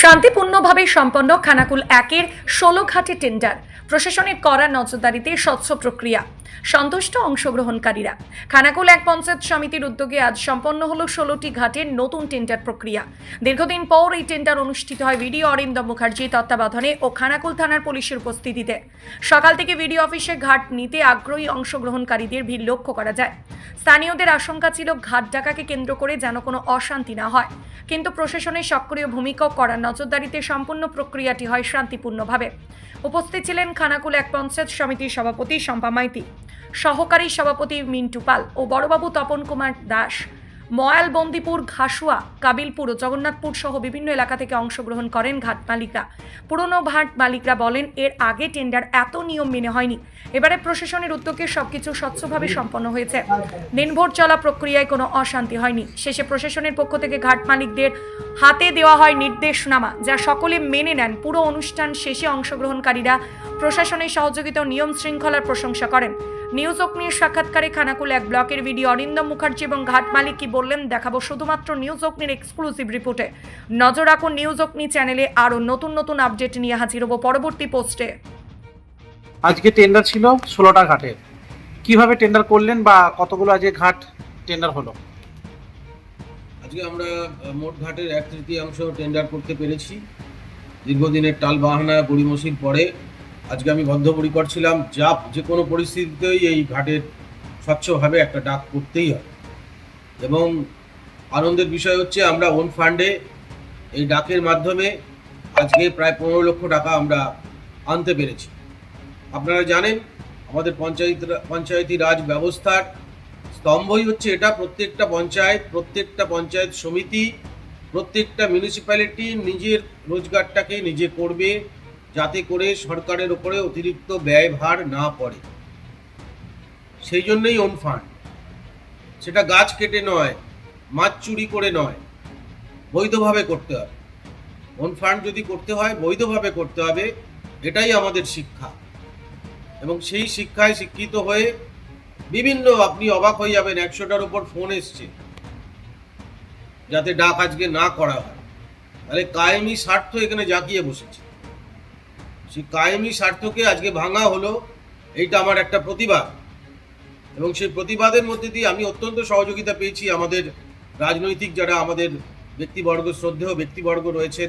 শান্তিপূর্ণভাবে সম্পন্ন খানাকুল একের ষোলো ঘাটে টেন্ডার। প্রশাসনের করা নজরদারিতে স্বচ্ছ প্রক্রিয়া। সন্তুষ্ট অংশগ্রহণকারীরা। খানাকুল এক পঞ্চায়েত সমিতির উদ্যোগে আজ সম্পন্ন হলো ষোলোটি ঘাটের নতুন টেন্ডার প্রক্রিয়া। দীর্ঘদিন পর এই টেন্ডার অনুষ্ঠিত হয় ভিডিও অরিন্দম মুখার্জির তত্ত্বাবধানে ও খানাকুল থানার পুলিশের উপস্থিতিতে। সকাল থেকে ভিডিও অফিসে ঘাট নিতে আগ্রহী অংশগ্রহণকারীদের ভিড় লক্ষ্য করা যায়। স্থানীয়দের আশঙ্কা ছিল ঘাট ডাকাকে কেন্দ্র করে যেন কোনো অশান্তি না হয়। কিন্তু প্রশাসনের সক্রিয় ভূমিকা কড়া নজরদারিতে সম্পূর্ণ প্রক্রিয়াটি হয় শান্তিপূর্ণভাবে। উপস্থিত ছিলেন খানাকুল এক পঞ্চায়েত সমিতির সভাপতি শম্পা মাইতি। সহকারী সভাপতি মিন্টু পাল ও বড়বাবু তপন কুমার দাস। ময়াল, বন্দিপুর, ঘাসুয়া, কাবিলপুর ও জগন্নাথপুর সহ বিভিন্ন এলাকা থেকে অংশগ্রহণ করেন ঘাট মালিকরা। পুরনো ঘাট মালিকরা বলেন, এর আগে টেন্ডার এত নিয়ম মেনে হয়নি। এবারে প্রশাসনের উদ্যোগে সবকিছু স্বচ্ছভাবে সম্পন্ন হয়েছে। দিনভর চলা প্রক্রিয়ায় কোনো অশান্তি হয়নি। শেষে প্রশাসনের পক্ষ থেকে ঘাট মালিকদের হাতে দেওয়া হয় নির্দেশনামা, যা সকলে মেনে নেন। পুরো অনুষ্ঠান শেষে অংশগ্রহণকারীরা প্রশাসনের সহযোগিতা নিয়ম শৃঙ্খলার প্রশংসা করেন। নিউজ অগ্নির সাক্ষাৎকারে খানাকুল এক ব্লকের ভিডিও অরিন্দম মুখার্জি এবং ঘাট মালিক কি বললেন দেখাবো শুধুমাত্র নিউজ অগ্নির এক্সক্লুসিভ রিপোর্টে নজর রাখুন নিউজ অগ্নি চ্যানেলে আরও নতুন নতুন আপডেট নিয়ে হাজির হব পরবর্তী পোস্টে আজকে টেন্ডার ছিল ষোলোটা ঘাটের। কীভাবে টেন্ডার করলেন বা কতগুলো আজকে ঘাট টেন্ডার হলো? আজকে আমরা মোট ঘাটের এক তৃতীয়াংশ টেন্ডার করতে পেরেছি। দীর্ঘদিনের টাল বাহানা গড়িমসির পরে আজকে আমি বদ্ধপরিকর ছিলাম, যা যে কোনো পরিস্থিতিতেই এই ঘাটের স্বচ্ছভাবে একটা ডাক করতেই হয়। এবং আনন্দের বিষয় হচ্ছে আমরা ওন ফান্ডে এই ডাকের মাধ্যমে আজকে প্রায় পনেরো লক্ষ টাকা আমরা আনতে পেরেছি। আপনারা জানেন, আমাদের পঞ্চায়েত, পঞ্চায়েতি রাজ ব্যবস্থার স্তম্ভই হচ্ছে এটা, প্রত্যেকটা পঞ্চায়েত প্রত্যেকটা পঞ্চায়েত সমিতি, প্রত্যেকটা মিউনিসিপ্যালিটি নিজের রোজগারটাকে নিজে করবে যাতে করে সরকারের ওপরে অতিরিক্ত ব্যয়ভার না পড়ে। সেই জন্যই ওন ফান্ড সেটা গাছ কেটে নয়, মাছ চুরি করে নয়, বৈধভাবে করতে হবে। ওন ফান্ড যদি করতে হয়, বৈধভাবে করতে হবে, এটাই আমাদের শিক্ষা। এবং সেই শিক্ষায় শিক্ষিত হয়ে বিভিন্ন, আপনি অবাক হয়ে যাবেন, একশোটার উপর ফোন এসছে। যাতে ডাক আজকে না করা হয়। তাহলে কায়েমি স্বার্থ এখানে জাঁকিয়ে বসেছে। সেই কায়েমি স্বার্থকে আজকে ভাঙা হলো, এইটা আমার একটা প্রতিবাদ। এবং সেই প্রতিবাদের মধ্যে দিয়ে আমি অত্যন্ত সহযোগিতা পেয়েছি আমাদের রাজনৈতিক যারা আমাদের ব্যক্তিবর্গ, শ্রদ্ধেয় ব্যক্তিবর্গ রয়েছেন,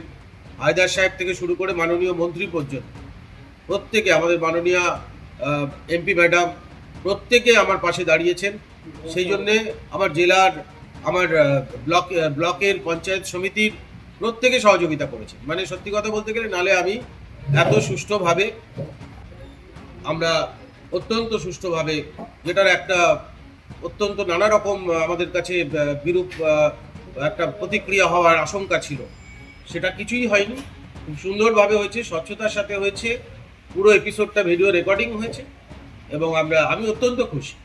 হায়দার সাহেব থেকে শুরু করে মাননীয় মন্ত্রী পর্যন্ত। প্রত্যেকে আমাদের মাননীয় এমপি ম্যাডাম প্রত্যেকে আমার পাশে দাঁড়িয়েছেন। সেই জন্যে আমার জেলার, আমার ব্লক ব্লকের পঞ্চায়েত সমিতির প্রত্যেকে সহযোগিতা করেছে মানে সত্যি কথা বলতে গেলে, নালে আমি এত সুষ্ঠুভাবে আমরা অত্যন্ত সুষ্ঠুভাবে, যেটার একটা অত্যন্ত নানা রকম আমাদের কাছে বিরূপ একটা প্রতিক্রিয়া হওয়ার আশঙ্কা ছিল। সেটা কিছুই হয়নি। খুব সুন্দরভাবে হয়েছে, স্বচ্ছতার সাথে হয়েছে, পুরো এপিসোডটা ভিডিও রেকর্ডিং হয়েছে এবং আমরা, আমি অত্যন্ত খুশি।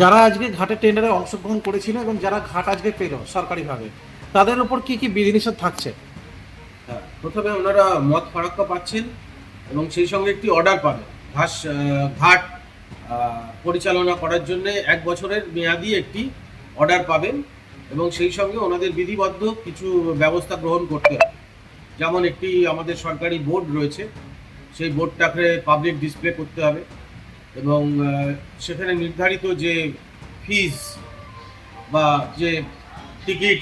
যারা আজকে ঘাটের টেন্ডারে অংশগ্রহণ করেছিল এবং যারা ঘাট আজকে পেল সরকারিভাবে, তাদের উপর কি কি বিধিনিষেধ থাকছে? প্রথমে ওনারা মত ফারাক্কা পাচ্ছেন এবং সেই সঙ্গে একটি অর্ডার পাবেন। ঘাস ঘাট পরিচালনা করার জন্য এক বছরের মেয়াদি একটি অর্ডার পাবেন এবং সেই সঙ্গে ওনাদের বিধিবদ্ধ কিছু ব্যবস্থা গ্রহণ করতে হবে। যেমন একটি আমাদের সরকারি বোর্ড রয়েছে, সেই বোর্ডটাকে পাবলিক ডিসপ্লে করতে হবে এবং সেখানে নির্ধারিত যে ফিস বা যে টিকিট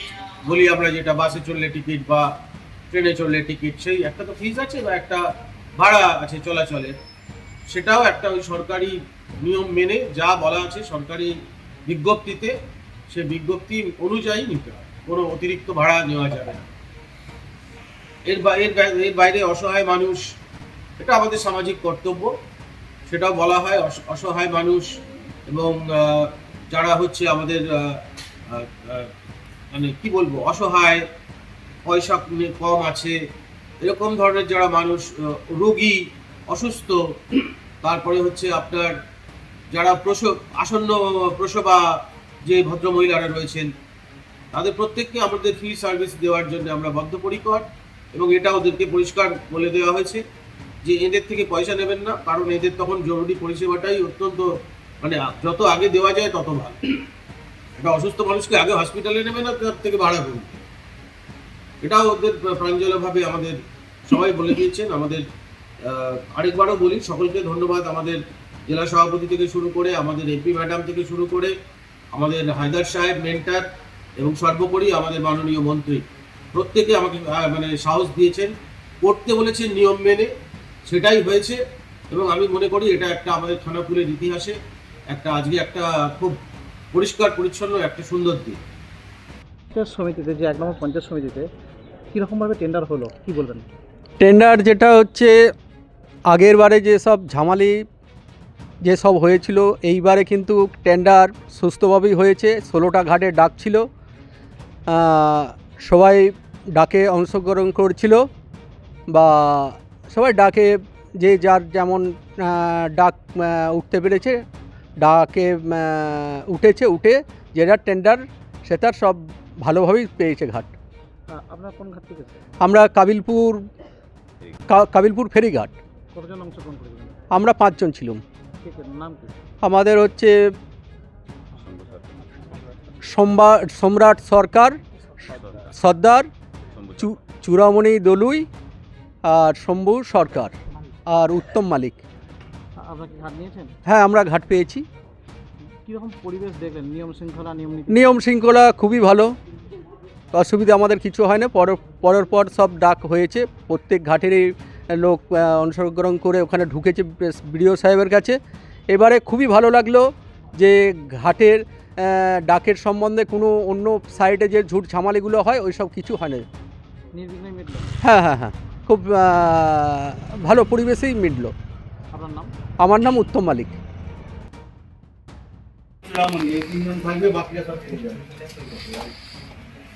বলি আমরা যেটা, বাসে চললে টিকিট বা ট্রেনে চললে টিকিট, সেই একটা তো ফিজ আছে বা একটা ভাড়া আছে চলাচলের। সেটাও একটা ওই সরকারি নিয়ম মেনে যা বলা আছে সরকারি বিজ্ঞপ্তিতে, সে বিজ্ঞপ্তি অনুযায়ী নিতে হবে কোনো অতিরিক্ত ভাড়া নেওয়া যাবে না। এর এর এর বাইরে অসহায় মানুষ, এটা আমাদের সামাজিক কর্তব্য। সেটাও বলা হয় অসহায় মানুষ এবং যারা হচ্ছে আমাদের মানে কি বলব, অসহায় পয়সা কম আছে। এরকম ধরনের যারা মানুষ রোগী, অসুস্থ, তারপরে হচ্ছে আপনার যারা প্রসব, আসন্ন প্রসবা যে ভদ্র মহিলারা রয়েছেন, তাদের প্রত্যেককে আমাদের ফ্রি সার্ভিস দেওয়ার জন্য আমরা বদ্ধপরিকর এবং এটা ওদেরকে পরিষ্কার বলে দেওয়া হয়েছে যে এদের থেকে পয়সা নেবেন না, কারণ এদের তখন জরুরি পরিষেবাটাই অত্যন্ত মানে যত আগে দেওয়া যায় তত ভালো। একটা অসুস্থ মানুষকে আগে হসপিটালে নেবে না তার থেকে ভাড়া করবে এটাও ওদের প্রাঞ্জলভাবে আমাদের সবাই বলে দিয়েছেন। আমাদের আরেকবারও বলি, সকলকে ধন্যবাদ আমাদের জেলা সভাপতি থেকে শুরু করে, আমাদের এমপি ম্যাডাম থেকে শুরু করে, আমাদের হায়দার সাহেব, মেন্টার এবং সর্বোপরি আমাদের মাননীয় মন্ত্রী। প্রত্যেকে আমাকে মানে সাহস দিয়েছেন, করতে বলেছেন নিয়ম মেনে, সেটাই হয়েছে এবং আমি মনে করি এটা একটা আমাদের খানাকুলের ইতিহাসে একটা, আজকে একটা খুব পরিষ্কার, পরিচ্ছন্ন, একটা সুন্দর পঞ্চায়েত সমিতিতে, যে এক নম্বর পঞ্চায়েত সমিতিতে কীরকমভাবে টেন্ডার হলো? কি বলবেন? টেন্ডার যেটা হচ্ছে, আগের বারে যেসব ঝামালি যেসব হয়েছিল, এইবারে কিন্তু টেন্ডার সুস্থভাবেই হয়েছে। ষোলোটা ঘাটে ডাক ছিল। সবাই ডাকে অংশগ্রহণ করছিল বা সবাই ডাকে, যে যার যেমন ডাক উঠতে পেরেছে, ডাকে উঠেছে, উঠে যেটা টেন্ডার সে তার সব ভালোভাবেই পেয়েছে ঘাট। আপনার কোন ঘাট থেকে আমরা কাবিলপুর কাবিলপুর ফেরিঘাট। কতজন অংশগ্রহণ করেছিলেন? আমরা পাঁচজন ছিলাম। নাম কি? আমাদের হচ্ছে সম্বা সম্রাট সরকার সর্দার চূড়ামণি দলুই আর শম্ভু সরকার আর উত্তম মালিক। হ্যাঁ আমরা ঘাট পেয়েছি। কীরকম পরিবেশ দেখলেন? নিয়ম শৃঙ্খলা নিয়ম নিয়ম শৃঙ্খলা খুবই ভালো। অসুবিধা আমাদের কিছু হয় না। পর পরের পর সব ডাক হয়েছে। প্রত্যেক ঘাটেরই লোক অংশগ্রহণ করে ওখানে ঢুকেছে বিডিও সাহেবের কাছে। এবারে খুবই ভালো লাগল যে ঘাটের ডাকের সম্বন্ধে কোনো অন্য সাইডে যে ঝুট ঝামালিগুলো হয় ওই সব কিছু হয় না। হ্যাঁ হ্যাঁ হ্যাঁ। খুব ভালো পরিবেশেই মিটলো। আমার নাম উত্তম মালিক।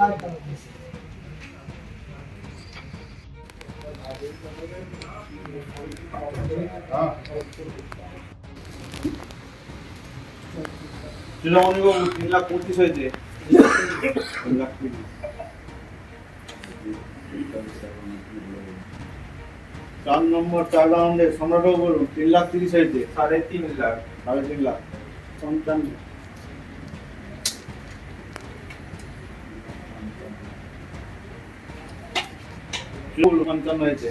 তিন লাখ পঁচিশ হয়েছে। তিন লাখ চার নম্বর চার রাউন্ডে সম্রাটবাবু বলুন তিন লাখ তিরিশ হয়েছে। সাড়ে তিন লাখ। সাড়ে তিন লাখ। পঞ্চান্ন তৃণমূল পঞ্চান্ন হয়েছে।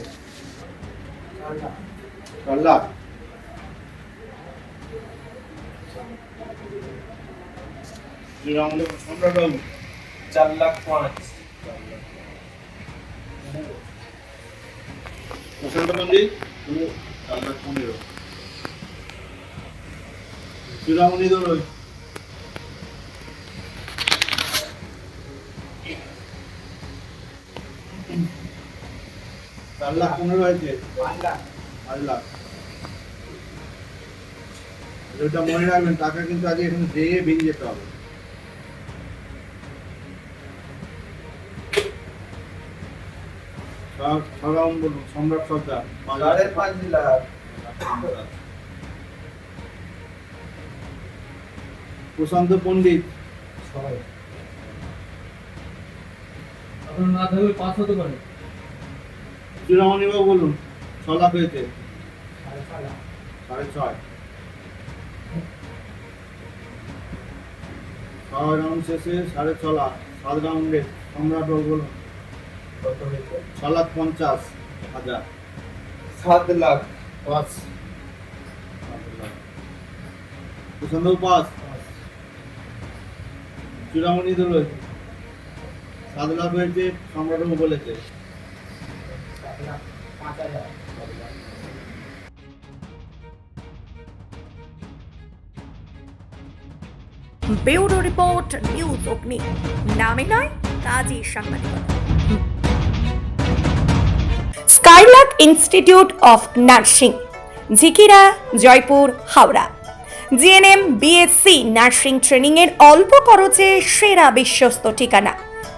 চার লাখ চার লাখ পাঁচ মন্দির চার লাখ পনেরো। চূড়ামণি দোলই চার লাখ পনেরো হয়েছে? পাঁচ লাখ। ওইটা মনে রাখবেন টাকা কিন্তু আগে এখানে বেরিয়ে যেতে হবে। বলুন সম্রাট সর্দার সাড়ে পাঁচ লাখ। প্রশান্ত পণ্ডিত। আপনার না থাকলে পাঁচ হতে পারে। চূড়ামণি বাবু বলুন ছ লাখ হয়েছে। সাড়ে ছয় ছয়। রাউন্ড শেষে সাড়ে ছ লাখ। সাত রাউন্ডে সম্রাট বাবু বলুন ছ লাখ পঞ্চাশ হাজার। সাত লাখ। পাঁচ। প্রশান্ত পাস চূড়ামণি দল সাত লাখ হয়েছে সম্রাট বাবু বলেছে। ব্যুরো রিপোর্ট, নিউজ অগ্নি। নামে নয় কাজী সাংবাদিকতা Skylark institute of nursing, Jhikira, Joypur, Howrah. GNM, BSc nursing training এর অল্প খরচে সেরা বিশ্বস্ত ঠিকানা।